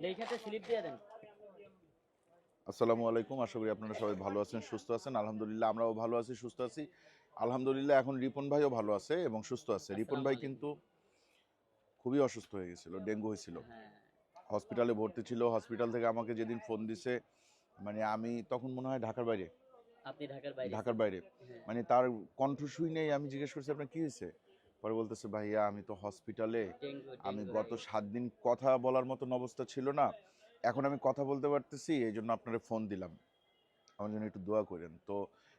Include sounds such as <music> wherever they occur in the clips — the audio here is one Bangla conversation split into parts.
লেখাতে স্লিপ দিয়ে দেন। আসসালামু আলাইকুম আশা করি আপনারা সবাই ভালো আছেন সুস্থ আছেন। আলহামদুলিল্লাহ আমরাও ভালো আছি সুস্থ আছি। আলহামদুলিল্লাহ এখন রিপন ভাইও ভালো আছে এবং সুস্থ আছে। রিপন ভাই কিন্তু খুবই অসুস্থ হয়ে গেছিল ডেঙ্গু হয়েছিল। হ্যাঁ। হসপিটালে ভর্তি ছিল হসপিটাল থেকে আমাকে যেদিন ফোন দিছে মানে আমি তখন মনে হয় ঢাকার বাইরে। আপনি ঢাকার বাইরে। ঢাকার বাইরে। হ্যাঁ। মানে তার কণ্ঠ শুই নেই আমি জিজ্ঞেস করছি আপনার কি হয়েছে? পরে বলতেছে ভাইয়া আমি তো হসপিটালে আমি গত সাত দিন কথা বলার মতন অবস্থা ছিল না। এখন আমি কথা বলতে পারতেছি এই জন্য আপনারা ফোন দিলাম। আমার জন্য একটু দোয়া করেন। তো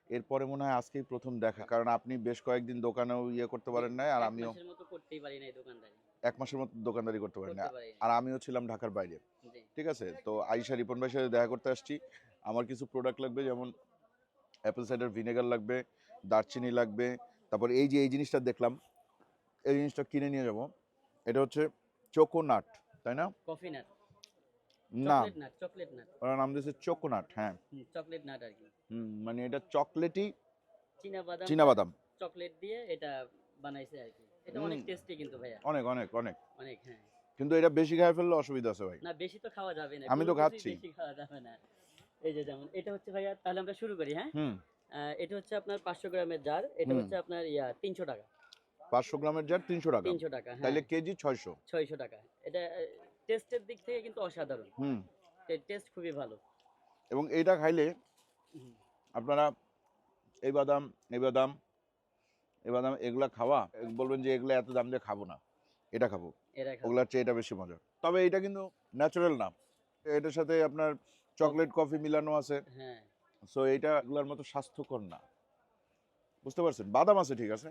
এরপরে মনে হয় আজকেই প্রথম দেখা। কারণ আপনি বেশ কয়েকদিন দোকানেও ইয়ে করতে পারেন না আর আমিও এক মাসের মতো দোকানদারি করতে পারেন না। আর আমিও ছিলাম ঢাকার বাইরে। ঠিক আছে? তো আইসা রিপন ভাইয়ের সাথে দেখা করতে আসছি। আমার কিছু প্রোডাক্ট লাগবে যেমন অ্যাপেল সাইডার ভিনেগার লাগবে দারচিনি লাগবে। তারপর এই যে এই জিনিসটা দেখলাম এই জিনিসটা কিনে নিয়ে যাব। এটা হচ্ছে চোকোনাট তাই না? কফি নাট না। চকলেট নাট চকলেট ওনার নাম দিয়েছে চোকোনাট হ্যাঁ। চকলেট নাট আর কি। হুম, মানে এটা চকলেটই চীনা বাদাম চীনা বাদাম। চকলেট দিয়ে এটা বানাইছে আর কি। এটা অনেক টেস্টি কিন্তু ভাইয়া। অনেক অনেক অনেক। অনেক হ্যাঁ। কিন্তু এটা বেশি খাই ফেললে অসুবিধা আছে ভাই। না বেশি তো খাওয়া যাবে না। আমি তো খাচ্ছি। বেশি খাওয়া যাবে না। এই যে যেমন এটা হচ্ছে ভাইয়া তাহলে আমরা শুরু করি হ্যাঁ? এটা হচ্ছে আপনার পাঁচশো গ্রামের জার এটা হচ্ছে আপনার ইয়া তিনশো টাকা। পাঁচশো গ্রামের জার তিনশো টাকা। তিনশো টাকা হ্যাঁ। তাইলে কেজি ছয়শো। ছয়শো টাকা। এটা টেস্টের দিক থেকে কিন্তু অসাধারণ। হুম। টেস্ট খুবই ভালো। এবং এইটা খাইলে আপনারা এই বাদাম এই বাদাম এই বাদাম এগুলা খাওয়া বলবেন যে এগুলো এত দাম দিয়ে খাব না। এটা খাব। ওগুলার চেয়ে এটা বেশি মজা তবে এটা কিন্তু ন্যাচারাল না। এটার সাথে আপনার চকলেট কফি মিলানো আছে। হ্যাঁ। সো এইটা এগুলার মতো স্বাস্থ্যকর না। বুঝতে পারছেন? বাদাম আছে ঠিক আছে।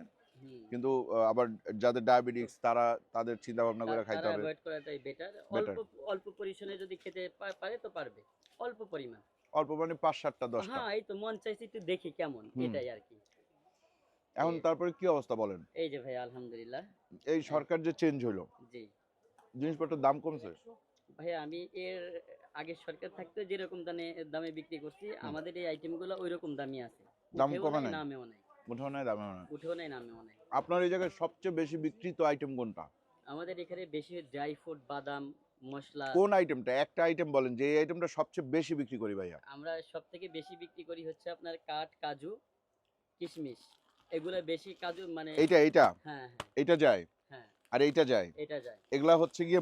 কিন্তু আবার যাদের ডায়াবেটিক্স তারা তাদের চিন্তা ভাবনা করে খাইতে হবে। অ্যাভয়েড করাটাই বেটার অল্প অল্প পরিসরে যদি খেতে পারে তো পারবে। অল্প পরিমাণ। অল্প মানে পাঁচ সাতটা দশটা। হ্যাঁ এই তো মন চাইছে একটু দেখি কেমন এটাই আর কি। এখন তারপরে কি অবস্থা বলেন? এই যে ভাই আলহামদুলিল্লাহ। এই সরকার যে চেঞ্জ হলো জি। জিনিসপত্রের দাম কমছে? ভাই আমি এর আগের সরকার থাকতে যেরকম দামে দামে বিক্রি করছি আমাদের এই আইটেমগুলো ওই রকম দামই আছে। দাম কমে নাই? নামেও নাই। মোটেও নাই দামে না উঠেও নাই নামেও নাই। আপনার এই জায়গায় সবচেয়ে বেশি বিক্রিত আইটেম কোনটা? আমাদের এখানে বেশি ড্রাই ফ্রুট বাদাম মশলা। কোন আইটেমটা একটা আইটেম বলেন যে এই আইটেমটা সবচেয়ে বেশি বিক্রি করি ভাইয়া। আমরা সব থেকে বেশি বিক্রি করি হচ্ছে আপনার কাঠ কাজু কিশমিশ। এগুলো বেশি কাজু মানে এইটা এইটা? হ্যাঁ হ্যাঁ। এইটা যায়? হ্যাঁ। আর এইটা যায়? এটা যায়। এগুলা হচ্ছে গিয়ে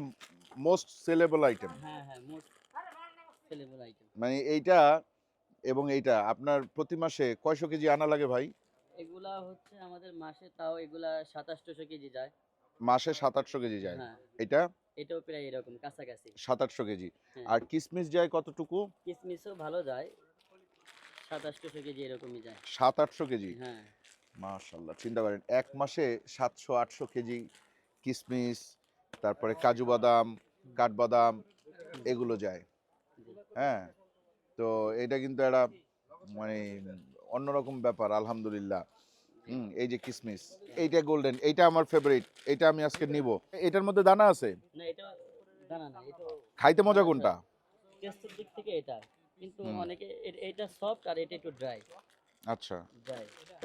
মোস্ট সেলেবল আইটেম হ্যাঁ হ্যাঁ মোস্ট সেলেবল আইটেম মানে এইটা এবং এইটা আপনার প্রতি মাসে কয়শো কেজি আনা লাগে ভাই? এগুলা হচ্ছে আমাদের মাসে তাও এগুলা সাতাশশো কেজি যায়। মাসে সাত আটশো কেজি যায়। হ্যাঁ। এটা? এটাও প্রায় এরকম কাছাকাছি। সাত আটশো কেজি। হ্যাঁ। আর কিসমিস যায় কতটুকু? কিসমিসও ভালো যায়। সাতাশশো কেজি এরকমই যায়। সাত আটশো কেজি? হ্যাঁ। মাশাল্লাহ চিন্তা করেন এক মাসে সাতশো আটশো কেজি কিসমিস তারপরে কাজু বাদাম কাঠবাদাম এগুলো যায়। হ্যাঁ। তো এটা কিন্তু একটা মানে অন্যরকম ব্যাপার আলহামদুলিল্লাহ। হুম এই যে কিসমিস এইটা গোল্ডেন এইটা আমার ফেভারিট এটা আমি আজকে নিব। এটার মধ্যে দানা আছে? না এটা জানা না এটা খাইতে মজা কোনটা? টেস্টের দিক থেকে এটা কিন্তু অনেকে এটা সফট আর এটা একটু ড্রাই আচ্ছা।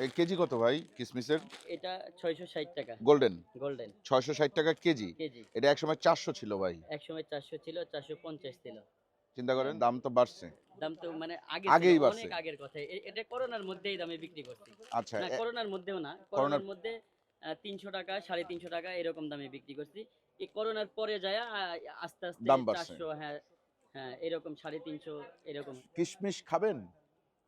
এই কেজি কত ভাই কিসমিসের? এটা ছয়শো ষাট টাকা। গোল্ডেন গোল্ডেন ছয়শো ষাট টাকা কেজি? এটা একসময় ছিল ভাই। এক সময় চারশো ছিল চারশো পঞ্চাশ ছিল। চিন্তা করেন দাম তো বাড়ছে। দাম তো মানে আগে আগেই বাড়ছে। অনেক আগের কথা। এটা করোনার মধ্যেই দামে বিক্রি করছি। আচ্ছা না করোনার মধ্যেও না করোনার- মধ্যে তিনশো টাকা সাড়ে তিনশো টাকা এরকম দামে বিক্রি করছি। এই করোনার পরে যায় আস্তে আস্তে দাম বাড়ছে। চারশো হ্যাঁ হ্যাঁ এরকম সাড়ে তিনশো এরকম। কিশমিশ খাবেন?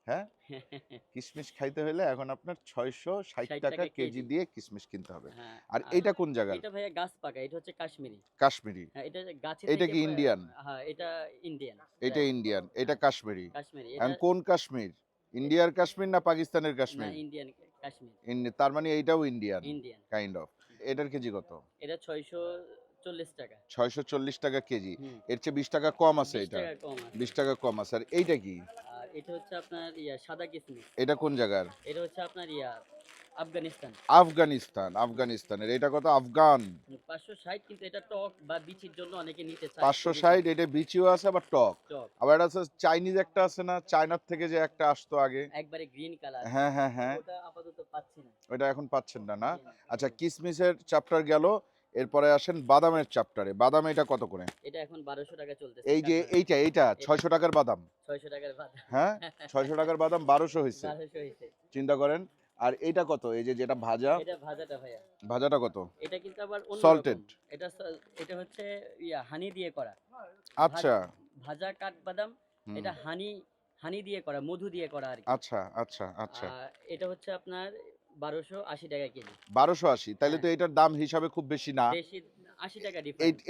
হ্যাঁ? <laughs> কিশমিশ খাইতে হলে এখন আপনার ছয়শো ষাট টাকা কেজি। দিয়ে কিশমিশ কিনতে হবে। হ্যাঁ আর এইটা কোন জায়গার? এটা ভাইয়া গাছ পাকা এটা হচ্ছে কাশ্মীরি। কাশ্মীরি। হ্যাঁ এটা গাছে এটা কি ইন্ডিয়ান? হ্যাঁ এটা ইন্ডিয়ান এটা ইন্ডিয়ান এটা কাশ্মীরি। কাশ্মীরি এখন কোন কাশ্মীর? ইন্ডিয়ার কাশ্মীর না পাকিস্তানের না কাশ্মীর? ইন্ডিয়ান কাশ্মীর। ইন্ডি- তার মানে এইটাও ইন্ডিয়ান ইন্ডিয়ান কাইন্ড অফ এটার কেজি কত? এটা ছয়শো চল্লিশ টাকা। ছয়শো চল্লিশ টাকা কেজি। এর চেয়ে বিশ টাকা কম আছে এটা। টাকা কম আছে। বিশ টাকা কম আছে। আর এইটা কি? এটা হচ্ছে আপনার ইয়া সাদা কিসমিস। এটা কোন জায়গার? এটা হচ্ছে আপনার ইয়া আফগানিস্তান। আফগানিস্তান আফগানিস্তানের। এটা কত? আফগান। পাঁচশো ষাট কিন্তু এটা টক বা বিচির জন্য অনেকে নিতে চায়। পাঁচশো খুবই ষাট এটা বিচিও আছে আবার টক। আবার এটা আছে চাইনিজ একটা আছে না? চায়নার থেকে যে একটা আসতো আগে। একবারে গ্রিন কালার। হ্যাঁ হ্যাঁ হ্যাঁ। ওটা আপাতত পাচ্ছি না। ওটা এখন পাচ্ছেন না না? আচ্ছা কিসমিসের চ্যাপ্টার গেল। এরপরে আসেন বাদামের চাপটারে বাদাম এটা কত করে? এটা এখন বারোশো টাকা চলতেছে এই যে এইটা এইটা ছয়শো টাকার বাদাম। ছয়শো টাকার বাদাম। হ্যাঁ? ছয়শো টাকার বাদাম বারোশো হয়েছে। বারোশো হয়েছে। চিন্তা করেন। আর এইটা কত? এই যে যেটা ভাজা। এটা ভাজাটা ভাইয়া। ভাজাটা কত? এটা কিন্তু আবার অন্য Salted. এটা এটা হচ্ছে ইয়া হানি দিয়ে করা। আচ্ছা। ভাজা কাঠবাদাম বাদাম এটা হানি হানি দিয়ে করা মধু দিয়ে করা আর কি। আচ্ছা আচ্ছা আচ্ছা। এটা হচ্ছে আপনার বারোশো আশি টাকা কেজি। বারোশো আশি তাইলে তো এটার দাম হিসাবে খুব বেশি না। বেশি আশি টাকা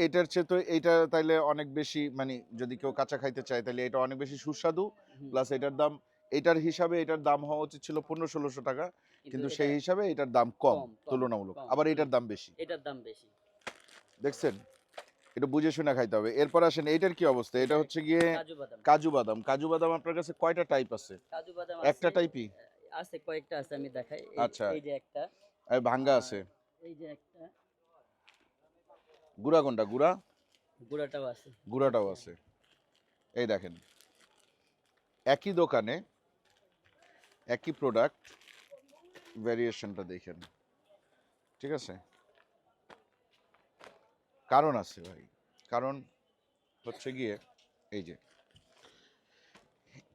এটার চেয়ে তো এইটা তাইলে অনেক বেশি মানে যদি কেউ কাঁচা খাইতে চায় তাহলে এটা অনেক বেশি সুস্বাদু। প্লাস এটার দাম এটার হিসাবে এটার দাম হওয়া উচিত ছিল পনেরো ষোলোশো টাকা কিন্তু সেই হিসাবে এটার দাম কম তুলনামূলক। আবার এটার দাম বেশি। এটার দাম বেশি। দেখছেন? এটা বুঝে শুনে খাইতে হবে। এরপর আসেন এইটার কি অবস্থা? এটা হচ্ছে গিয়ে কাজু বাদাম। কাজু বাদাম। আপনার কাছে কয়টা টাইপ আছে? একটা টাইপই আছে কয়েকটা আছে আমি দেখাই। আচ্ছা। এই যে একটা। আর ভাঙ্গা আছে। এই যে একটা। গুড়া কোনটা? গুড়া? গুঁড়াটাও আছে। গুড়াটাও আছে। এই দেখেন। একই দোকানে একই প্রোডাক্ট ভ্যারিয়েশনটা দেখেন। ঠিক আছে? কারণ আছে ভাই। কারণ হচ্ছে গিয়ে এই যে।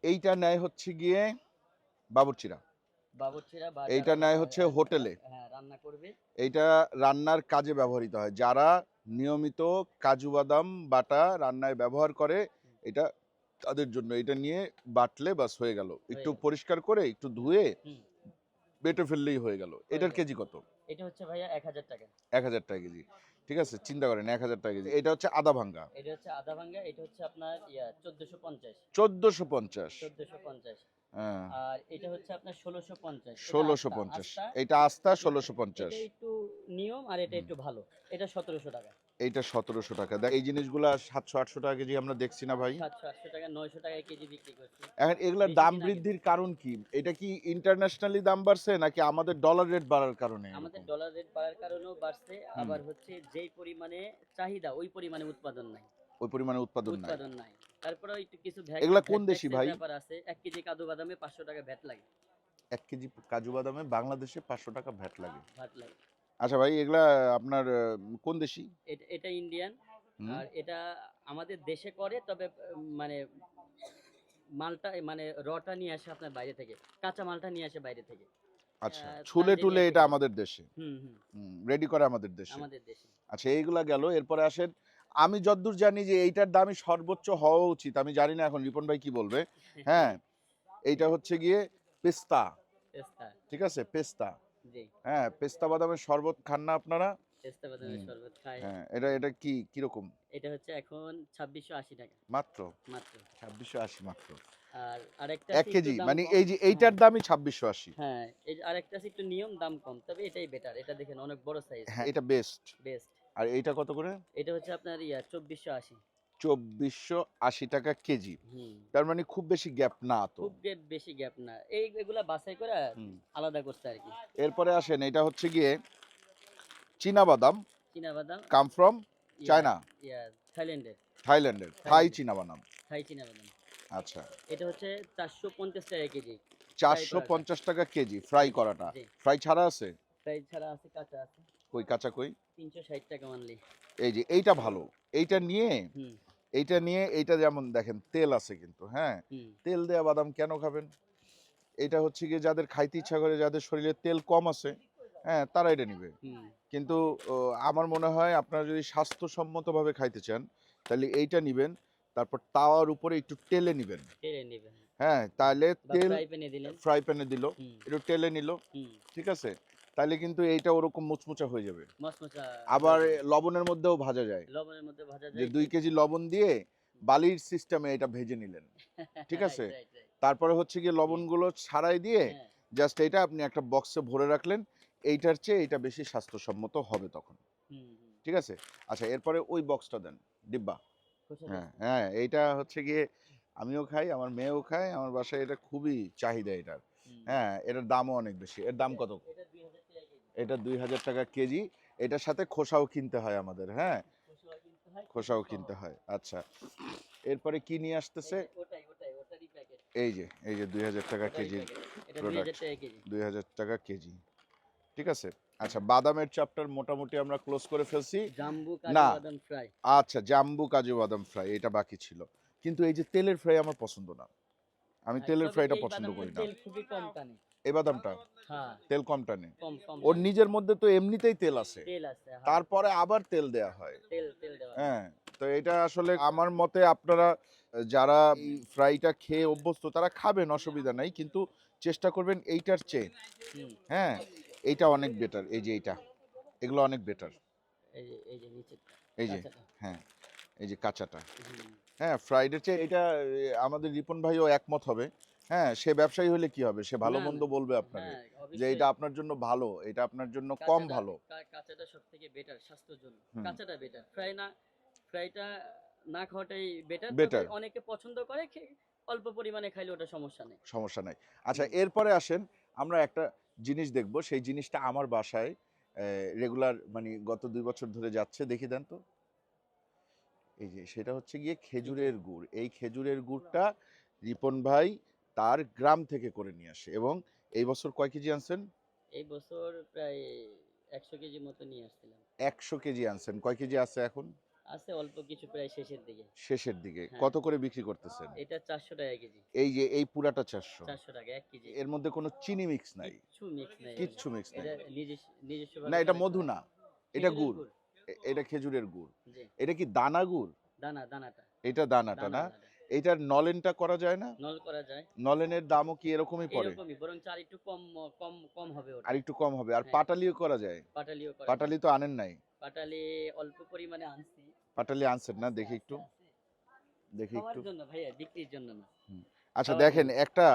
এইটা নেয় হচ্ছে গিয়ে বাবুর্চিরা। এইটা নেয় হচ্ছে হোটেলে। হ্যাঁ, এইটা রান্নার কাজে ব্যবহৃত হয়। যারা নিয়মিত কাজু বাদাম বাটা রান্নায় ব্যবহার করে এটা তাদের জন্য এটা নিয়ে বাটলে বাস হয়ে গেল। একটু পরিষ্কার করে একটু ধুয়ে বেটে ফেললেই হয়ে গেল। এটার কেজি কত? এটা হচ্ছে ভাইয়া 1000 টাকা। 1000 টাকা কেজি। ঠিক আছে চিন্তা করেন 1000 টাকা কেজি। এটা হচ্ছে আদা ভাঙ্গা। এটা হচ্ছে আদা ভাঙ্গা এটা হচ্ছে আপনার 1450 1450 1450 আর এটা হচ্ছে আপনার ষোলোশো পঞ্চাশ। ষোলোশো পঞ্চাশ। এটা আস্তা ষোলোশো পঞ্চাশ। এটা একটু নিয়ম আর এটা একটু ভালো। এটা সতেরোশো টাকা। এইটা সতেরোশো টাকা। দেখ এই জিনিসগুলা সাতশো আটশো টাকা কেজি আমরা দেখছি না ভাই। সাতশো আটশো টাকা নয়শো টাকায় কেজি বিক্রি করছি। এখন এগুলোর দাম বৃদ্ধির কারণ কি? এটা কি ইন্টারন্যাশনালি দাম বাড়ছে নাকি আমাদের ডলার রেট বাড়ার কারণে আমাদের ডলার রেট বাড়ার কারণেও বাড়ছে আবার হচ্ছে যেই পরিমাণে চাহিদা ওই পরিমাণে উৎপাদন নাই। ওই পরিমাণে উৎপাদন নাই। উৎপাদন নাই। তারপরে একটু কিছু ভ্যাট এগুলা কোন দেশি ভাই? ব্যাপার আছে। এক কেজি কাজু বাদামে পাঁচশো টাকা ভ্যাট লাগে। এক কেজি কাজু বাদামে বাংলাদেশে পাঁচশো টাকা ভ্যাট লাগে। ভ্যাট লাগে। আচ্ছা ভাই এগুলা আপনার কোন দেশি? এটা ইন্ডিয়ান। আর এটা আমাদের দেশে করে তবে মানে মালটা মানে রটা নিয়ে আসে আপনার বাইরে থেকে। কাঁচা মালটা নিয়ে আসে বাইরে থেকে। আচ্ছা ছুলে টুলে এটা আমাদের দেশে। হুম হুম। রেডি করে আমাদের দেশে। আমাদের দেশে। আচ্ছা এইগুলা গেল। এরপরে আসেন আমি যতদূর জানি যে এইটার দামই সর্বোচ্চ হওয়া উচিত। আমি জানি না এখন রিপন ভাই কি বলবে? <laughs> হ্যাঁ এইটা হচ্ছে গিয়ে পেস্তা। ঠিক আছে? পেস্তা। হ্যাঁ পেস্তা বাদামের শরবত খান না আপনারা। পেস্তা বাদামের শরবত খাই। হ্যাঁ এটা এটা কি কীরকম? এটা হচ্ছে এখন ছাব্বিশশো আশি টাকা। মাত্র? মাত্র। আর আরেকটা কেজি মানে এই যে এইটার দামই হ্যাঁ এই আরেকটা একটু নিয়ম দাম কম তবে এটাই বেটার এটা দেখেন অনেক বড় সাইজ হ্যাঁ এটা বেস্ট বেস্ট আর এইটা কত করে? এটা হচ্ছে আপনার ইয়া চব্বিশশো আশি। চব্বিশশো আশি টাকা কেজি। তার মানে খুব বেশি গ্যাপ না তো? খুব গ্যাপ বেশি গ্যাপ না। এই এগুলা বাছাই করে আলাদা করতে আর কি। এরপরে আসেন এটা হচ্ছে গিয়ে চীনা বাদাম চীনা বাদাম কাম ফ্রম চায়না ইয়া থাইল্যান্ডের। থাইল্যান্ডের। থাই। চীনা বাদাম থাই চীনা বাদাম আচ্ছা। এটা হচ্ছে চারশো পঞ্চাশ টাকা কেজি। চারশো। পঞ্চাশ টাকা কেজি ফ্রাই করাটা। ফ্রাই ছাড়া আছে? ফ্রাই ছাড়া আছে কাঁচা আছে। কই কাঁচা কই? তিনশো ষাট টাকা মানলি এই যে এইটা ভালো। এইটা নিয়ে এইটা নিয়ে এইটা যেমন দেখেন তেল আছে কিন্তু হ্যাঁ? তেল দেওয়া বাদাম কেন খাবেন? এটা হচ্ছে গিয়ে যাদের খাইতে ইচ্ছা করে যাদের শরীরে তেল কম আছে হ্যাঁ তারা এটা নিবে। কিন্তু আমার মনে হয় আপনারা যদি স্বাস্থ্যসম্মতভাবে খাইতে চান তাহলে এইটা নিবেন তারপর তাওয়ার উপরে একটু তেলে নিবেন। হ্যাঁ তাহলে তেল ফ্রাই প্যানে দিল একটু তেলে নিল ঠিক আছে? তাহলে কিন্তু এইটা ওরকম মুচমুচা হয়ে যাবে। আবার লবণের মধ্যেও ভাজা যায়। লবণের মধ্যে ভাজা যে যায় দুই কেজি লবণ দিয়ে বালির সিস্টেমে এটা ভেজে নিলেন। <laughs> ঠিক আছে? তারপরে হচ্ছে গিয়ে লবণগুলো ছাড়াই দিয়ে হ্যাঁ, জাস্ট এটা আপনি একটা বক্সে ভরে রাখলেন এইটার চেয়ে এটা বেশি স্বাস্থ্যসম্মত হবে তখন। ঠিক আছে? আচ্ছা এরপরে ওই বক্সটা দেন ডিব্বা। হ্যাঁ হ্যাঁ এইটা হচ্ছে গিয়ে আমিও খাই আমার মেয়েও খায় আমার বাসায় এটা খুবই চাহিদা এটার। হ্যাঁ এটার দামও অনেক বেশি। এর দাম কত? এটা 2000 টাকা কেজি। এটা দুই হাজার টাকা কেজি। এটার সাথে খোসাও কিনতে হয় আমাদের হ্যাঁ? খোসাও কিনতে হয়, হয় আচ্ছা। এরপরে কি নিয়ে আসতেছে? এই যে এই যে দুই হাজার টাকা কেজি packet। এটা product। 2000 টাকা কেজি। দুই হাজার টাকা কেজি। ঠিক আছে? আচ্ছা বাদামের চাপটার মোটামুটি আমরা ক্লোজ করে ফেলছি। না। আচ্ছা জাম্বু কাজু বাদাম ফ্রাই এটা বাকি ছিল। কিন্তু এই যে তেলের ফ্রাই আমার পছন্দ না। আমি তেলের ফ্রাইটা পছন্দ করি না। এই বাদামটা হ্যাঁ। তেল কম টানে ওর নিজের মধ্যে তো এমনিতেই তেল আছে। হ্যাঁ। তারপরে আবার তেল দেয়া হয়। হ্যাঁ। তো এটা আসলে আমার মতে আপনারা যারা ফ্রাইটা খেয়ে অভ্যস্ত তারা খাবেন অসুবিধা নাই কিন্তু চেষ্টা করবেন এইটার চেয়ে। হ্যাঁ এইটা অনেক বেটার এই যে এইটা। এগুলো অনেক বেটার এই যে। হ্যাঁ এই যে কাঁচাটা। হ্যাঁ ফ্রাইডের চেয়ে এটা আমাদের রিপন ভাইও একমত হবে। হ্যাঁ সে ব্যবসায়ী হলে কি হবে? সে ভালো মন্দ বলবে আপনাকে হ্যাঁ, যে এটা আপনার জন্য ভালো এটা আপনার জন্য কম ভালো। কাঁচাটা সব থেকে বেটার স্বাস্থ্যের জন্য। কাঁচাটা বেটার ফ্রাই না ফ্রাইটা না খাওয়াটাই বেটার Better. অনেকে পছন্দ করে অল্প পরিমাণে খাইলে ওটা সমস্যা নেই। সমস্যা নাই। আচ্ছা এরপরে আসেন আমরা একটা জিনিস দেখব। সেই জিনিসটা আমার বাসায় রেগুলার মানে গত দুই বছর ধরে যাচ্ছে দেখি দেন তো। এই যে সেটা হচ্ছে গিয়ে খেজুরের গুড়। এই খেজুরের গুড়টা রিপন ভাই তার গ্রাম থেকে করে নিয়ে আসে এবং এই বছর কয় কেজি আনছেন? এই বছর প্রায় একশো কেজি মতো নিয়ে আসছিলাম। একশো কেজি আনছেন। কয় কেজি আছে এখন? আছে অল্প কিছু প্রায় শেষের দিকে। শেষের দিকে। হ্যাঁ। কত করে বিক্রি করতেছেন? এটা চারশো টাকা কেজি। এই যে এই পুরাটা চারশো। চারশো টাকা এক কেজি। এর মধ্যে কোনো চিনি মিক্স নাই? কিচ্ছু মিক্স নাই কিচ্ছু মিক্স নাই। এটা নিজস্ব না এটা মধু না। এটা গুড়। এটা খেজুরের গুড়। এটা কি দানা গুড়? দানা দানাটা। এটা দানাটা দানা, না। এটার নলেনটা করা যায় না? নল করা যায়। নলেনের দামও কি এরকমই পড়ে? এরকমই বরং চার একটু কম কম কম হবে ওটা। আর একটু কম হবে। আর হ্যাঁ। পাটালিও করা যায়। পাটালিও করা পাটালি তো আনেন নাই। পাটালি অল্প পরিমাণে আনছি। পাটালি আনছেন না? দেখি একটু। দেখি একটু। জন্য ভাইয়া বিক্রির জন্য না। আচ্ছা দেখেন একটা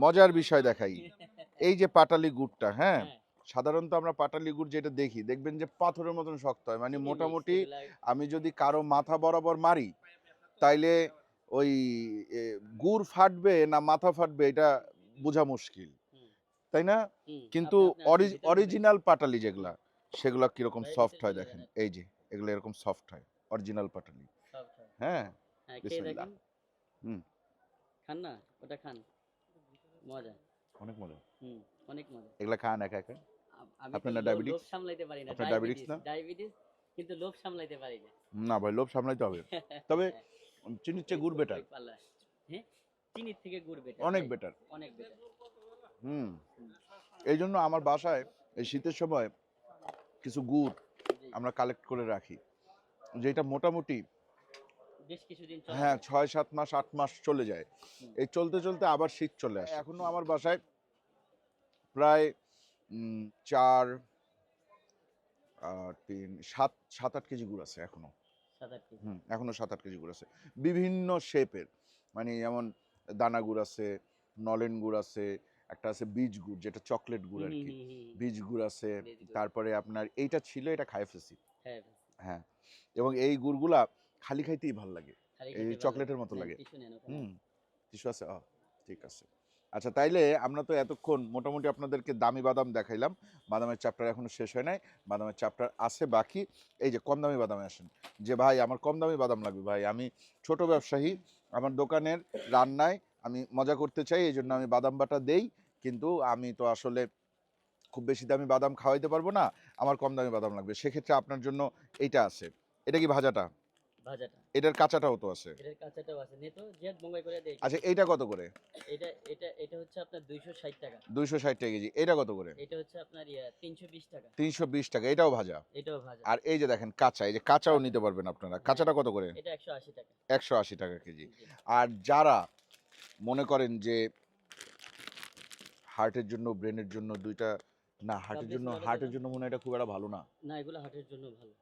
মজার বিষয় দেখাই। <laughs> এই যে পাটালি গুড়টা হ্যাঁ? হ্যাঁ। সাধারণত আমরা পাটালি গুড় যেটা দেখি দেখবেন যে পাথরের মতন শক্ত হয়। মানে মোটামুটি আমি যদি কারও মাথা বরাবর মারি তাইলে ওই গুড় ফাটবে না মাথা ফাটবে এটা বোঝা মুশকিল। তাই না? কিন্তু অরিজিনাল পাটালি যেগুলা সেগুলা কীরকম সফট হয় দেখেন। এই যে এগুলো এরকম সফট হয় অরিজিনাল পাটালি। হ্যাঁ। হ্যাঁ বিসমিল্লাহ। হুম। খান না? ওটা খান। মজা। অনেক মজা। হুম অনেক মজা। এগুলা খান একা একা? আপনার diabetes? লোভ সামলাইতে পারি না। diabetes না? ডায়াবেটিস কিন্তু লোভ সামলাইতে পারি না। না ভাই লোভ সামলাইতে হবে। তবে <laughs> চিনির চেয়ে গুড় বেটার হ্যাঁ? চিনির থেকে গুড় বেটার অনেক বেটার অনেক বেটার হুম। এই জন্য আমার বাসায় এই শীতের সময় কিছু গুড় আমরা কালেক্ট করে রাখি। যেটা মোটামুটি বেশ কিছুদিন হ্যাঁ ছয় সাত মাস আট মাস চলে যায়। এই চলতে চলতে আবার শীত চলে আসে। এখনও আমার বাসায় প্রায় চার তিন সাত সাত আট কেজি গুড় আছে এখনও। সাত আট কেজি হুম এখনও সাত আট কেজি গুড় আছে। বিভিন্ন শেপের মানে যেমন দানা গুড় আছে নলেন গুড় আছে একটা আছে বীজ গুড় যেটা চকলেট গুড় আর কি। বীজ গুড় আছে তারপরে আপনার এইটা ছিল এটা খাই ফেলছি। হ্যাঁ হ্যাঁ এবং এই গুড়গুলা খালি খাইতেই ভালো লাগে। এই চকলেটের মতো লাগে। টিস্যু হুম টিস্যু আছে ঠিক আছে। আচ্ছা তাইলে আমরা তো এতক্ষণ মোটামুটি আপনাদেরকে দামি বাদাম দেখাইলাম। বাদামের চ্যাপ্টার এখনও শেষ হয় নাই। বাদামের চ্যাপ্টার আছে বাকি। এই যে কম দামি বাদামে আসেন। যে, ভাই, আমার কম দামি বাদাম লাগবে। ভাই, আমি ছোট ব্যবসায়ী, আমার দোকানের রান্নায় আমি মজা করতে চাই, এই জন্য আমি বাদাম বাটা দেই। কিন্তু আমি তো আসলে খুব বেশি দামি বাদাম খাওয়াইতে পারব না। আমার কম দামি বাদাম লাগবে। সেক্ষেত্রে আপনার জন্য এইটা আছে। এটা কি ভাজাটা? ভাজাটা। এটার কাঁচাটাও তো আছে। এটার কাঁচাটাও আছে। নে তো? জিয়াদ বঙ্গাই করে দেই। আচ্ছা এইটা কত করে? এটা এটা এটা হচ্ছে আপনার দুইশো ষাট টাকা। দুইশো ষাট টাকা কেজি। এটা কত করে? এটা হচ্ছে আপনার ইয়া তিনশো বিশ টাকা। তিনশো বিশ টাকা। এটাও ভাজা? এটাও ভাজা। আর এই যে দেখেন কাঁচা। এই যে কাঁচাও নিতে পারবেন আপনারা। কাঁচাটা কত করে? এটা একশো আশি টাকা। একশো আশি টাকা কেজি। আর যারা মনে করেন যে হার্টের জন্য ব্রেনের জন্য দুইটা না হার্টের জন্য হার্টের জন্য? মনে হয় এটা খুব একটা ভালো না। না এগুলো হার্টের জন্য ভালো।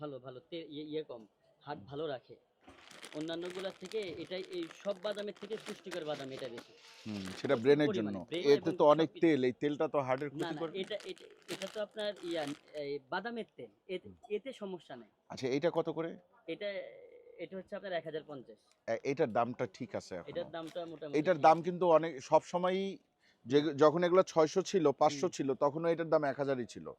ভালো ভালো। ইয়ে ইয়ে কম। হার্ট ভালো রাখে। অন্যান্যগুলোর থেকে এটাই এই সব বাদামের থেকে পুষ্টিকর বাদাম এটা বেশি। সেটা ব্রেনের জন্য। এতে তো অনেক তেল এই তেলটা তো হার্টের ক্ষতি করে। এটা এটা এটা তো আপনার ইয়া এই বাদামের তেল। এতে সমস্যা নেই। আচ্ছা এইটা কত করে? এটা এটা হচ্ছে আপনার এক হাজার পঞ্চাশ। এ- এটার দামটা ঠিক আছে এখনও। এটার দামটা মোটামুটি এটার দাম কিন্তু অনেক সব সময়ই যে যখন এগুলো ছয়শো ছিল পাঁচশো হুম। ছিল তখনও এটার দাম এক হাজারই ছিল।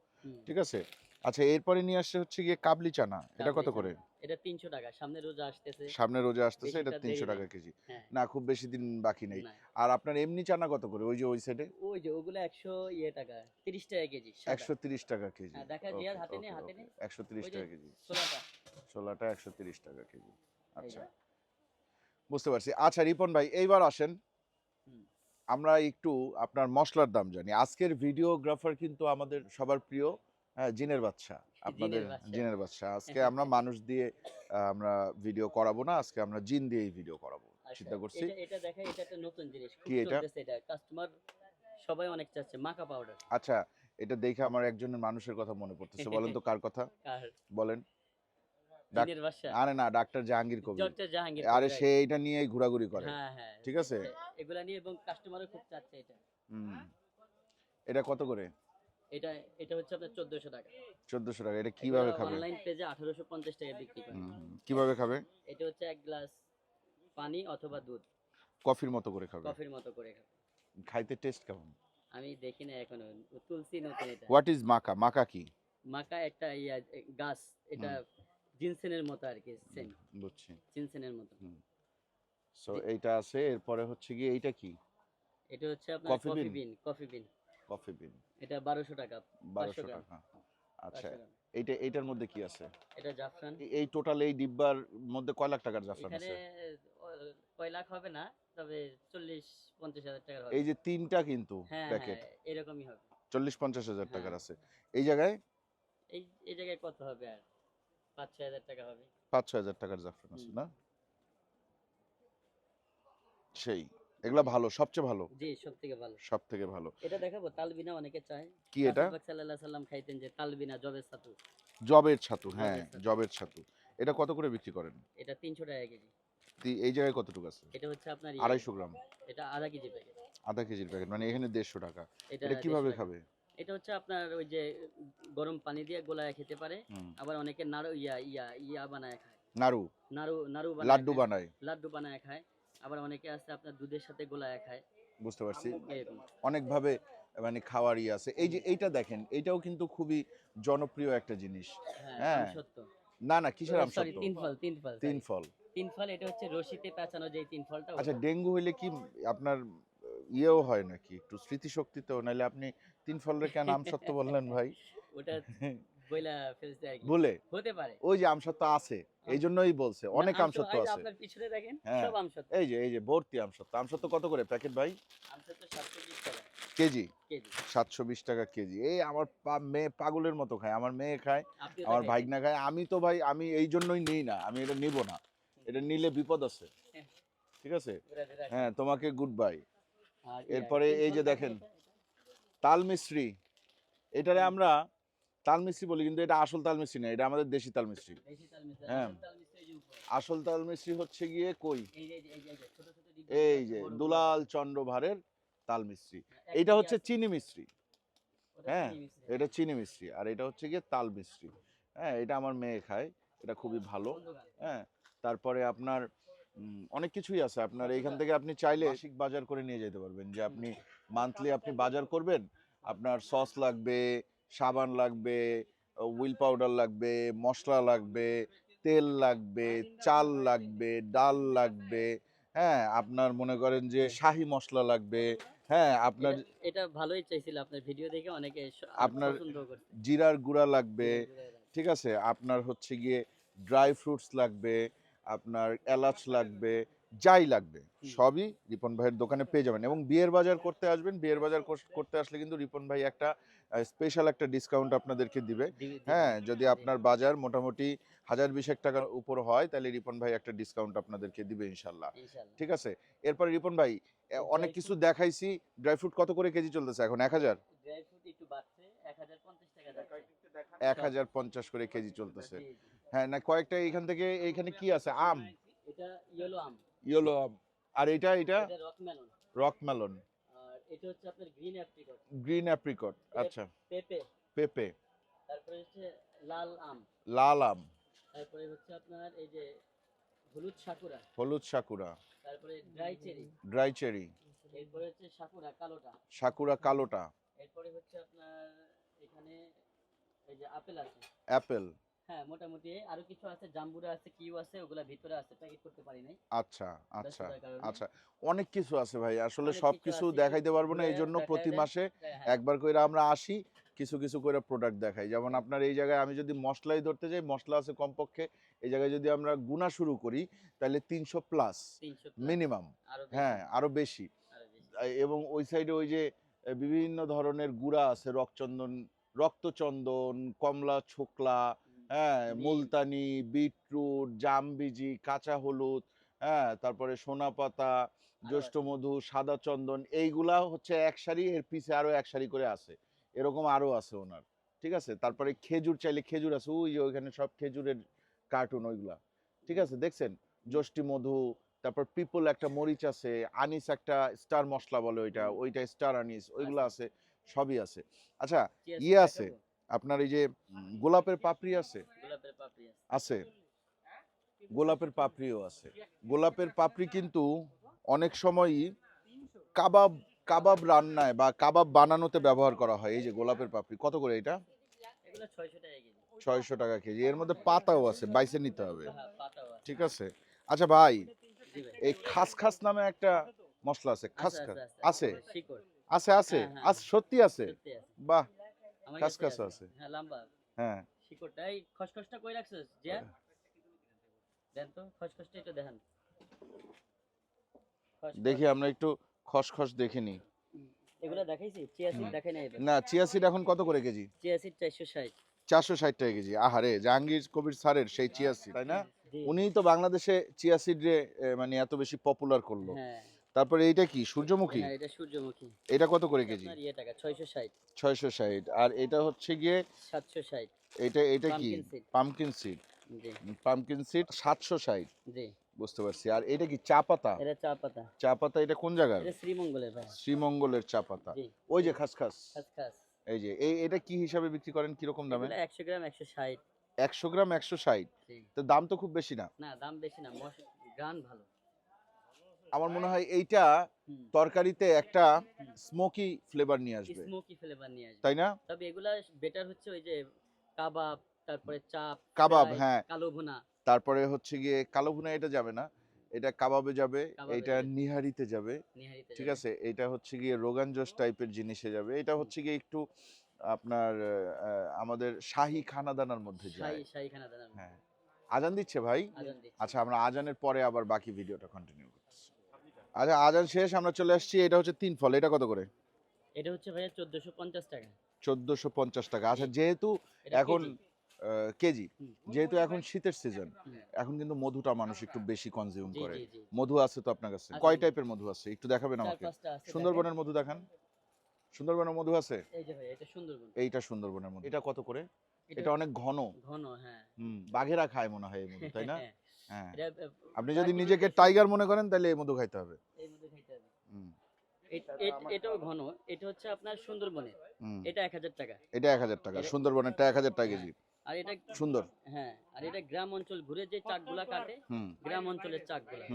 ঠিক আছে? আচ্ছা এরপরে নিয়ে আসছে হচ্ছে গিয়ে কাবলি চানা। এটা কত করে। এটা তিনশো টাকা সামনে রোজা আসতেছে। সামনে রোজা আসতেছে এটা বেশিটা তিনশো দেরি টাকা কেজি। হ্যাঁ। না খুব বেশি দিন বাকি নেই। আর আপনার এমনি চানা কত করে ওই যে ওই সাইডে ওই যে ওগুলো একশো ইয়ে টাকা তিরিশ টাকা কেজি সাদা। একশো তিরিশ টাকা কেজি। হ্যাঁ, দেখা ওকে, হাতে নে, ওকে, হাতে ওকে। নে। একশো তিরিশ টাকা কেজি। ষোলোটা ছোলাটা একশো তিরিশ টাকা কেজি। আচ্ছা। বুঝতে পারছি। আচ্ছা রিপন ভাই এইবার আসেন। আমরা একটু আপনার মশলার দাম জানি। আজকের ভিডিওগ্রাফার কিন্তু আমাদের সবার প্রিয়। হ্যাঁ, জিনের বাচ্চা আপনাদের জিনের বাচ্চা আজকে আমরা <laughs> মানুষ দিয়ে আমরা ভিডিও করাবো না আজকে আমরা জিন দিয়েই ভিডিও করাবো। আচ্ছা, চিন্তা করছি? এটা এটা দেখা এটা একটা নতুন জিনিস। কি এটা? এটা। কাস্টমার সবাই অনেক চাচ্ছে মাকা পাউডার আচ্ছা এটা দেখে আমার একজনের মানুষের কথা মনে পড়তেছে। বলেন তো কার কথা? <laughs> বলেন। ডাক- জিনের বাসা আরে না ডাক্তার জাহাঙ্গীর কবির। আরে সে এটা নিয়েই ঘোরাঘুরি করে। হ্যাঁ হ্যাঁ। ঠিক আছে? এগুলা নিয়ে এবং কাস্টমারও খুব চাচ্ছে এটা। এটা কত করে? এটা এটা হচ্ছে আপনার চোদ্দশো টাকা। চোদ্দশো টাকা এটা কীভাবে খাবে? অনলাইন পেজে আঠারোশো পঞ্চাশ টাকা বিক্রি করে। কীভাবে খাবে? এটা হচ্ছে এক গ্লাস পানি অথবা দুধ। কফির মতো করে খাবে? কফির মতো করে খাবে। খাইতে টেস্ট কেমন? আমি দেখি না এখনও তুলসী নতুন এটা। হোয়াট ইজ মাকা মাকা কি? মাকা একটা ইয়া গাছ এটা জিনসেনের মতো আর কি সেম বুঝছি। জিনসেনের মতো। সো এইটা আছে এরপরে হচ্ছে কি এইটা কি? এটা হচ্ছে আপনার coffee bean coffee bean coffee bean এটা বারোশো টাকা বারোশো গ্রাম। টাকা। আচ্ছা 500 গ্রাম। এইটা এইটার মধ্যে কি আছে? এটা জাফরান। এই টোটাল এই ডিব্বার মধ্যে কয় লাখ টাকার জাফরান আছে? কয় লাখ হবে না তবে চল্লিশ পঞ্চাশ হাজার টাকার হবে। এই যে তিনটা কিন্তু হ্যাঁ প্যাকেট। হ্যাঁ এরকমই হবে। চল্লিশ পঞ্চাশ হাজার হ্যাঁ। টাকার আছে। এই জায়গায়? এই এই জায়গায় কত হবে আর? পাঁচ ছয় হাজার টাকা হবে। পাঁচ ছয় হাজার টাকার জাফরান আছে না? সেই। এগুলা ভালো সবচেয়ে ভালো? জি সব থেকে ভালো। সব থেকে ভালো। এটা দেখাবো তালবিনা অনেকে চায়। কি এটা? সাল্লাহ সাল্লাম খাইতেন যে তালবিনা জবের সাথু জবের ছাতু হ্যাঁ জবের ছাতু। এটা কত করে বিক্রি করেন? এটা তিনশো টাকা কেজি। এই জায়গায় কতটুকু আছে? এটা হচ্ছে আপনার ইয়ে, আড়াইশো গ্রাম। এটা আধা কেজি প্যাকেট। আধা কেজির প্যাকেট মানে এখানে দেড়শো টাকা। এটা কীভাবে খাবে? এটা হচ্ছে আপনার ওই যে গরম পানি দিয়ে গোলায় খেতে পারে। আবার অনেকে নাড়ু ইয়া ইয়া ইয়া বানায় খায়। নাড়ু? নাড়ু নাড়ু বানায় লাড্ডু বানায়। লাড্ডু বানায় খায়। আবার অনেকে আছে আপনার দুধের সাথে গোলায় খায়। বুঝতে পারছি। এরকম অনেকভাবে মানে খাওয়ারই আছে। এই যে এইটা দেখেন এইটাও কিন্তু খুবই জনপ্রিয় একটা জিনিস। হ্যাঁ হ্যাঁ, সত্য না না কিসের আম সরি সত্য তিন ফল তিন ফল তিন ফল তিন ফল এটা হচ্ছে রশিতে পেঁচানো যে তিন ফলটা আচ্ছা ডেঙ্গু হইলে কি আপনার ইয়েও হয় নাকি? একটু স্মৃতিশক্তিতেও? নাহলে আপনি তিন ফলের কেন আম সত্য বললেন ভাই? ওটা <laughs> বইলা ফেলছে আর কি। বলে? হতে পারে। ওই যে আম সত্য আছে এই জন্যই বলছে অনেক না, আম সত্য এই যে আছে। আপনার পিছনে দেখেন হ্যাঁ। সব এই যে এই যে ভর্তি আম সত্য আম সত্য কত করে প্যাকেট ভাই? টাকা। কেজি? সাতশো বিশ টাকা কেজি। এই আমার মেয়ে পাগলের মতো খায় আমার মেয়ে খায় আমার। ভাইগনা খায়। আমি তো ভাই আমি এই জন্যই নিই না আমি এটা নিব না। এটা নিলে বিপদ আছে। ঠিক আছে। হ্যাঁ তোমাকে গুড বাই এরপরে এই যে দেখেন। তাল মিস্ত্রি এটারে আমরা তাল মিস্ত্রি বলি কিন্তু এটা আসল তাল মিস্ত্রি না এটা আমাদের দেশি তাল মিস্ত্রি দেশি তাল মিশ্রি, হ্যাঁ। আসল তাল মিশ্রি এই যে উপরে। আসল তাল মিস্ত্রি হচ্ছে গিয়ে কই? এই যে-। দুলাল চন্দ্র ভারের তাল মিস্ত্রি এক এইটা হচ্ছে চিনি মিস্ত্রি। হ্যাঁ, এটা চিনি মিস্ত্রি আর এটা হচ্ছে গিয়ে তাল মিস্ত্রি হ্যাঁ এটা আমার মেয়ে খায় এটা খুবই ভালো। হ্যাঁ তারপরে আপনার অনেক কিছুই আছে। আপনার এইখান থেকে আপনি চাইলে মাসিক বাজার করে নিয়ে যেতে পারবেন যে আপনি মান্থলি আপনি বাজার। করবেন আপনার সস লাগবে সাবান লাগবে উইল পাউডার লাগবে মশলা লাগবে তেল লাগবে চাল লাগবে। ডাল লাগবে হ্যাঁ আপনার মনে করেন যে শাহি মশলা লাগবে হ্যাঁ আপনার এটা- এটা ভালোই চাইছিল আপনার ভিডিও দেখে অনেকে আপনার জিরার গুঁড়া লাগবে। ঠিক আছে? আপনার হচ্ছে গিয়ে ড্রাই ফ্রুটস লাগবে আপনার এলাচ লাগবে যাই লাগবে সবই রিপন ভাইয়ের দোকানে পেয়ে যাবেন এবং বিয়ের বাজার করতে আসবেন বিয়ের বাজার করতে আসলে কিন্তু রিপন ভাই একটা স্পেশাল একটা ডিসকাউন্ট আপনাদেরকে দিবে। হ্যাঁ যদি আপনার বাজার মোটামুটি হাজার বিশেক টাকার উপর হয় তাহলে রিপন ভাই একটা ডিসকাউন্ট আপনাদেরকে দিবে ইনশাল্লাহ। ঠিক আছে? এরপরে রিপন ভাই অনেক কিছু দেখাইছি ড্রাই ফ্রুট কত করে কেজি চলতেছে এখন? এক হাজার? ড্রাই ফ্রুট একটু বাড়ছে 1050 টাকা যাচ্ছে। এক হাজার পঞ্চাশ করে কেজি চলতেছে। হ্যাঁ না কয়েকটা এখান থেকে এইখানে কি আছে? আম। এটা ইয়েলো আম। ইয়েলো আম আর এটা এটা? এটা রক মেলন রক মেলন আর এটা হচ্ছে আপনার গ্রিন অ্যাপ্রিকট গ্রিন অ্যাপ্রিকট আচ্ছা। পেঁপে। পেঁপে। তারপরে হচ্ছে লাল আম। লাল আম। তারপরে হচ্ছে আপনার এই যে হলুদ সাকুরা। হলুদ সাকুরা। তারপরে ড্রাই চেরি ড্রাই চেরি এরপরে হচ্ছে সাকুরা কালোটা। সাকুরা কালোটা। এরপরে হচ্ছে আপনার এখানে এই যে আপেল আছে। অ্যাপেল হ্যাঁ মোটামুটি আরও কিছু আছে জাম্বুরা আছে কিউ আছে ওগুলা ভিতরে আছে প্যাকেট করতে পারি নাই। আচ্ছা আচ্ছা আচ্ছা অনেক কিছু আছে ভাই আসলে সব কিছু দেখাইতে পারব না ঘুরে এই জন্য প্রতি মাসে হ্যাঁ, একবার কইরা আমরা আসি কিছু কিছু করে প্রোডাক্ট দেখাই। যেমন আপনার এই জায়গায় আমি যদি মশলাই ধরতে যাই মশলা আছে কমপক্ষে এই জায়গায় যদি আমরা গুণা শুরু করি তাহলে তিনশো প্লাস মিনিমাম হ্যাঁ আরও বেশি। এবং ওই সাইডে ওই যে বিভিন্ন ধরনের গুড়া আছে রক্তচন্দন রক্তচন্দন কমলা ছোকলা হ্যাঁ মুলতানি বিটরুট জামবিজি কাঁচা হলুদ হ্যাঁ তারপরে সোনা পাতা জ্যৈষ্ঠ মধু সাদা চন্দন এইগুলা হচ্ছে এক সারি এর পিছে আরও এক সারি করে আছে। এরকম আরও আছে ওনার ঠিক আছে? তারপরে খেজুর চাইলে খেজুর আছে ওই যে ওইখানে সব খেজুরের কার্টুন ওইগুলা ঠিক আছে? দেখছেন? জ্যৈষ্ঠী মধু তারপর পিপল একটা মরিচ আছে আনিস একটা স্টার মশলা বলে ওইটা ওইটা স্টার আনিস ওইগুলো আছে। সবই আছে। আচ্ছা ইয়ে আছে। আপনার এই যে গোলাপের পাপড়ি আছে? আছে। গোলাপের পাপড়িও আছে। গোলাপের পাপড়ি কিন্তু অনেক সময়ই কাবাব কাবাব রান্নায় বা কাবাব বানানোতে ব্যবহার করা হয়। এই যে গোলাপের পাপড়ি কত করে এটা? এগুলো 600 টাকা কেজি। ছয়শো টাকা কেজি। এর মধ্যে পাতাও আছে বাইসে নিতে হবে। হ্যাঁ ঠিক আছে? আচ্ছা ভাই এই খাস খাস নামে একটা মশলা আছে খাস আছে, খাস আছে, আছে আছে? হ্যাঁ, হ্যাঁ, সত্যি আছে? সত্যি আছে। বাহ! আছে। হ্যাঁ লম্বা। হ্যাঁ। শিকড়টা এই খসখসটা কই রাখছিস? যে দেন তো খসখসটা একটু দেখান। দেখি আমরা একটু খসখস দেখে নিই। এগুলো দেখাইছি? চিয়া সিড দেখাই নাই না চিয়া সিড এখন কত করে কেজি? চিয়া সিড 460 চারশো ষাট টাকা কেজি। আহারে জাহাঙ্গীর কবির স্যারের সেই চিয়া সিড তাই না? উনিই তো বাংলাদেশে চিয়া সিড রে মানে এত বেশি পপুলার করল। হ্যাঁ। তারপরে এইটা কি? সূর্যমুখী? হ্যাঁ এটা সূর্যমুখী। এটা কত করে কেজি? টাকা 660 ছয়শো ষাট। আর এটা হচ্ছে গিয়ে 760 এটা এটা কি? Pumpkin seed. জি। পামকিন সিড সাতশো ষাট। জি। বুঝতে পারছি। আর এটা কি চা পাতা? এটা চা পাতা। চা পাতা এটা কোন জায়গার? এটা শ্রীমঙ্গলের ভাই। শ্রীমঙ্গলের চা পাতা। ওই যে খাস খাস খাস খাস এই যে এই এটা কি হিসাবে বিক্রি করেন? কীরকম দামে? এগুলো 100 গ্রাম 160 একশো গ্রাম একশো ষাট। জি। তো দাম তো খুব বেশি না। না দাম বেশি না। মশ গান ভালো। আমার মনে হয় এইটা তরকারিতে একটা স্মোকি ফ্লেভার নিয়ে আসবে। স্মোকি ফ্লেভার নিয়ে আসবে। তাই না? তবে এগুলা বেটার হচ্ছে ওই যে কাবাব তারপরে চাপ কাবাব, হ্যাঁ। কালো ভুনা। তারপরে হচ্ছে গিয়ে কালো ভুনা এটা যাবে না। এটা কাবাবে যাবে এটা। নিহারিতে যাবে। ঠিক আছে? এটা হচ্ছে গিয়ে রোগান জোশ টাইপের জিনিসে যাবে। এটা হচ্ছে গিয়ে একটু আপনার আমাদের শাহী খানাদানার মধ্যে যায়। শাহী শাহী খানা দানা হ্যাঁ। আজান দিচ্ছে ভাই। আচ্ছা আমরা আজানের পরে আবার বাকি ভিডিওটা কন্টিনিউ আচ্ছা আজান শেষ আমরা চলে আসছি। এটা হচ্ছে তিন ফল এটা কত করে? এটা হচ্ছে ভাইয়া 1450 টাকা। চোদ্দোশো পঞ্চাশ টাকা। আচ্ছা যেহেতু এখন কেজি। যেহেতু এখন শীতের সিজন এখন কিন্তু মধুটা মানুষ একটু বেশি কনজিউম করে। মধু আছে তো আপনার কাছে? কয় টাইপের মধু আছে? একটু দেখাবেন আমাকে। সুন্দরবনের মধু দেখান। সুন্দরবনের মধু আছে? এই যে ভাই এটা সুন্দরবন। এইটা সুন্দরবনের মধু। এটা কত করে? এটা অনেক ঘন। ঘন হ্যাঁ। বাঘেরা খায় মনে হয় এই মধু তাই না? হ্যাঁ, আপনি যদি নিজেকে টাইগার মনে করেন তাহলে এই মধু খাইতে হবে। এই মধ্যে খাইতে হবে। হুম, এট- এট- এটাও ঘন এটা হচ্ছে আপনার সুন্দরবনের। এটা 1000 টাকা। এটা এক হাজার টাকা সুন্দরবনেরটা এক হাজার টাকা কেজি। আর এটা সুন্দর। হ্যাঁ আর এটা গ্রাম অঞ্চল ঘুরে যে চাকগুলা কাটে গ্রাম অঞ্চলের চাকগুলা।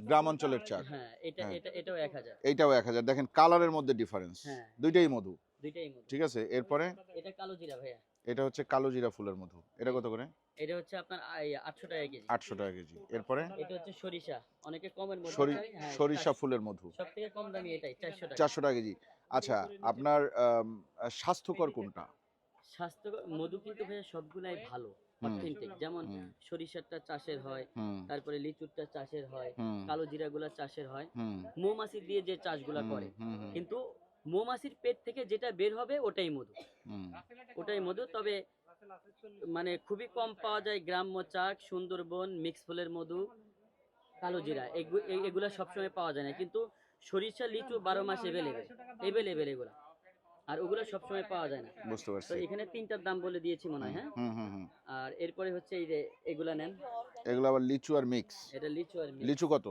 গ্রাম অঞ্চলের চাক। হ্যাঁ এটা হ্যাঁ। এটা এটাও 1000 এইটাও এক হাজার। দেখেন কালারের মধ্যে ডিফারেন্স হ্যাঁ। দুইটাই মধু। দুইটাই মধু। ঠিক আছে? এরপরে? এটা কালো জিরা ভাইয়া। এটা হচ্ছে কালো জিরা ফুলের মধু। এটা কত করে? এটা হচ্ছে আপনার আই- 800 টাকা কেজি। আটশো টাকা কেজি। এরপরে? এটা হচ্ছে সরিষা। অনেকে কমের মধ্যে সরি- হ্যাঁ, সরিষা ফুলের মধু। সব থেকে কম দামি এটাই 400 টাকা। চারশো টাকা কেজি। আচ্ছা আপনার স্বাস্থ্যকর কোনটা? স্বাস্থ্য মধু কিন্তু ভাইয়া সবগুলাই ভালো অথেন্টিক যেমন হুম। সরিষারটা চাষের হয় হুম। তারপরে লিচুরটা চাষের হয় কালো জিরাগুলা চাষের হয়। হুম। মৌমাছি দিয়ে যে চাষগুলা করে কিন্তু মৌমাছির পেট থেকে যেটা বের হবে ওটাই মধু। হুম, ওটাই মধু তবে মানে খুবই কম পাওয়া যায় গ্রাম্য চাক সুন্দরবন মিক্স ফুলের মধু কালো জিরা। এগুলা সবসময় পাওয়া যায় না। কিন্তু সরিষা লিচু বারো মাস এভেলেবেল এভেলেবেল এগুলা। আর ওগুলো সবসময় পাওয়া যায় না। বুঝতে পারছি। এখানে তিনটার দাম বলে দিয়েছি মনে হয় হ্যাঁ? আর এরপরে হচ্ছে এই যে এগুলা নেন। এগুলো আবার লিচু আর মিক্স এটা লিচু আর mix। লিচু কত?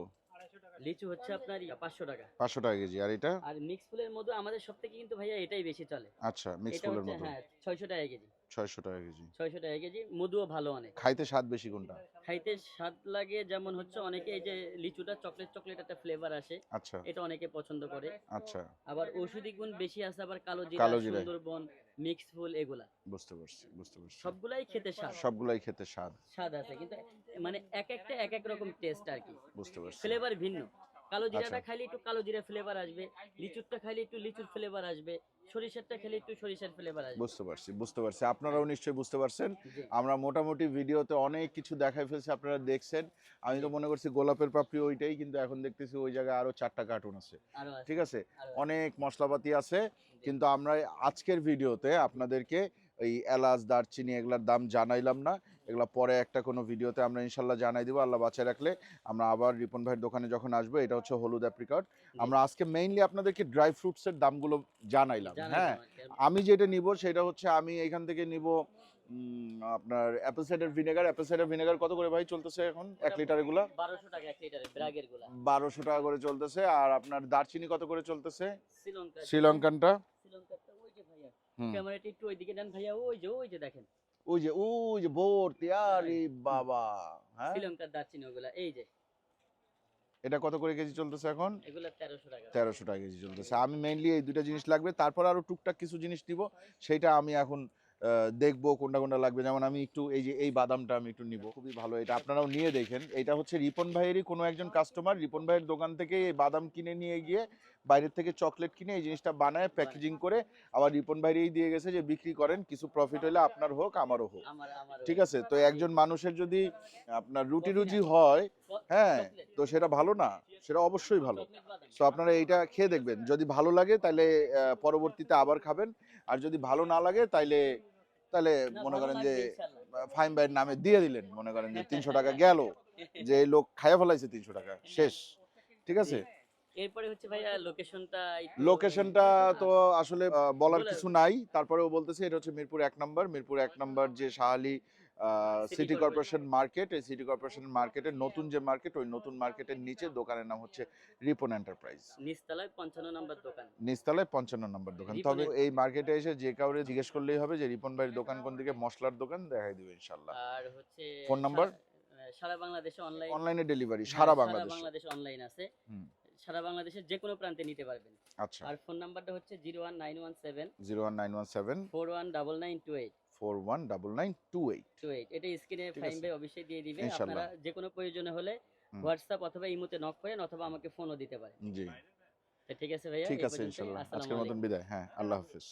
লিচু হচ্ছে আপনার পাঁচশো টাকা। পাঁচশো টাকা কেজি। আর এটা? আর মিক্স ফুলের মধু আমাদের সব থেকে কিন্তু ভাইয়া এটাই বেশি চলে। আচ্ছা মিক্স ফুলের মধু। হ্যাঁ ছয়শো টাকা কেজি। ছয়শো টাকা কেজি। ছয়শো টাকা কেজি মধুও ভালো অনেক। খাইতে স্বাদ বেশি কোনটা? খাইতে স্বাদ লাগে যেমন হচ্ছে অনেকে এই যে লিচুটা চকলেট চকলেট একটা ফ্লেভার আসে আচ্ছা। এটা অনেকে পছন্দ করে। আচ্ছা। আবার ঔষধি গুণ বেশি আছে আবার কালো জিরা। সুন্দরবন মিক্স ফুল এগুলা। বুঝতে পারছি বুঝতে পারছি। সবগুলাই খেতে স্বাদ। সবগুলাই খেতে স্বাদ। স্বাদ আছে কিন্তু মানে এক একটা এক এক রকম টেস্ট আর কি। বুঝতে পারছি। ফ্লেভার ভিন্ন। কালো জিরাটা আচ্ছা। খাইলে একটু কালো জিরা ফ্লেভার আসবে লিচুরটা খাইলে একটু লিচুর ফ্লেভার আসবে সরিষারটা খেলে একটু সরিষার ফ্লেভার আসবে। বুঝতে পারছি বুঝতে পারছি। আপনারাও নিশ্চয়ই বুঝতে পারছেন। আমরা মোটামুটি ভিডিওতে অনেক কিছু দেখাই ফেলছি আপনারা দেখছেন। আমি তো মনে করছি গোলাপের পাপড়ি ওইটাই কিন্তু এখন দেখতেছি ওই জায়গায় আরও চারটা কার্টুন আছে। ঠিক আছে? অনেক মশলাপাতি আছে কিন্তু আমরা আজকের ভিডিওতে আপনাদেরকে এই এলাচ দারচিনি এগুলার দাম জানাইলাম না। এগুলা পরে একটা কোনো ভিডিওতে আমরা ইনশাল্লাহ জানাই দিব আল্লাহ বাঁচায় রাখলে আমরা আবার রিপন ভাইয়ের দোকানে যখন আসব এটা হচ্ছে হলুদ অ্যাপ্রিকট আমরা আজকে মেইনলি আপনাদেরকে ড্রাই ফ্রুটসের দামগুলো জানাইলাম হ্যাঁ? আমি যেটা নিব সেটা হচ্ছে আমি এখান থেকে নিব আপনার apple cider vinegar apple cider vinegar কত করে ভাই চলতেছে এখন? এক লিটার এগুলা? বারোশো টাকা এক লিটারের ব্রাগেরগুলা। বারোশো টাকা করে চলতেছে। আর আপনার দারচিনি কত করে চলতেছে? শ্রীলঙ্কা শ্রীলঙ্কানটা? হুম। ক্যামেরাটা একটু ওইদিকে দেন ভাইয়া ওই যে ওই যে দেখেন। ওই যে ওই যে ভর্তি আরে বাবা হ্যাঁ? শ্রীলঙ্কার দারচিনি ওগুলা এই যে। এটা কত করে কেজি চলতেছে এখন? এগুলো তেরোশো টাকা। টাকা কেজি চলতেছে। আমি মেইনলি এই দুইটা জিনিস লাগবে তারপর আরও টুকটাক কিছু জিনিস দিব সেটা আমি এখন দেখব কোনটা কোনটা লাগবে। যেমন আমি একটু এই যে এই বাদামটা আমি একটু নিব। খুবই ভালো এটা আপনারাও নিয়ে দেখেন। এটা হচ্ছে রিপন ভাইয়েরই কোনো একজন কাস্টমার রিপন ভাইয়ের দোকান থেকে এই বাদাম কিনে নিয়ে গিয়ে বাইরের থেকে চকলেট কিনে এই জিনিসটা বানায় প্যাকেজিং করে আবার রিপন ভাইয়েরই দিয়ে গেছে যে বিক্রি করেন কিছু প্রফিট হলে আপনার হোক আমারও হোক। ঠিক আছে? তো একজন মানুষের যদি আপনার রুটি রুজি হয় হ্যাঁ তো সেটা ভালো না সেটা অবশ্যই ভালো। সো আপনারা এইটা খেয়ে দেখবেন। যদি ভালো লাগে তাহলে পরবর্তীতে আবার খাবেন। আর যদি ভালো না লাগে তাইলে তাহলে মনে করেন যে ফাইম ভাইয়ের নামে দিয়ে দিলেন। মনে করেন যে তিনশো টাকা <laughs> গেল যে লোক খাইয়া ফেলাইছে তিনশো টাকা শেষ। ঠিক আছে? এরপরে হচ্ছে ভাইয়া লোকেশনটা লোকেশনটা তো আসলে বলার কিছু নাই। তারপরেও বলতেছি এটা হচ্ছে মিরপুর এক নম্বর। মিরপুর এক নম্বর যে শাহালি সিটি কর্পোরেশন মার্কেট এই সিটি কর্পোরেশন মার্কেটের নতুন যে মার্কেট ওই নতুন মার্কেটের নিচে দোকানের নাম হচ্ছে রিপন এন্টারপ্রাইজ নিচতলায় পঞ্চান্ন নম্বর দোকান। নিচতলায় পঞ্চান্ন নম্বর দোকান। তবে এই মার্কেটে এসে যে কাউরে জিজ্ঞেস করলেই হবে যে রিপন ভাইয়ের দোকান কোন দিকে? মশলার দোকান দেখাই দিবে ইনশাল্লাহ আর হচ্ছে ফোন নাম্বার? সারা- বাংলাদেশে অনলাইন অনলাইনে ডেলিভারি সারা বাংলাদেশ। বাংলাদেশ অনলাইন আছে। সারা বাংলাদেশের যে কোনো প্রান্তে নিতে পারবেন। আচ্ছা। আর ফোন নাম্বারটা হচ্ছে zero one nine one seven zero one nine one seven four one double nine two eight. Four one double nine two eight two eight এটা স্ক্রিনে ঠিক ফাইন আছে। ভাই অবশ্যই দিয়ে দিবে। ইনশাল্লাহ। আপনারা যে কোনো প্রয়োজনে হলে হোয়াটসঅ্যাপ অথবা ইমোতে নক করেন অথবা আমাকে ফোনও দিতে পারেন। জি। ঠিক আছে ভাইয়া ঠিক আছে। আজকের মতন বিদায়। হ্যাঁ আল্লাহ হাফিজ।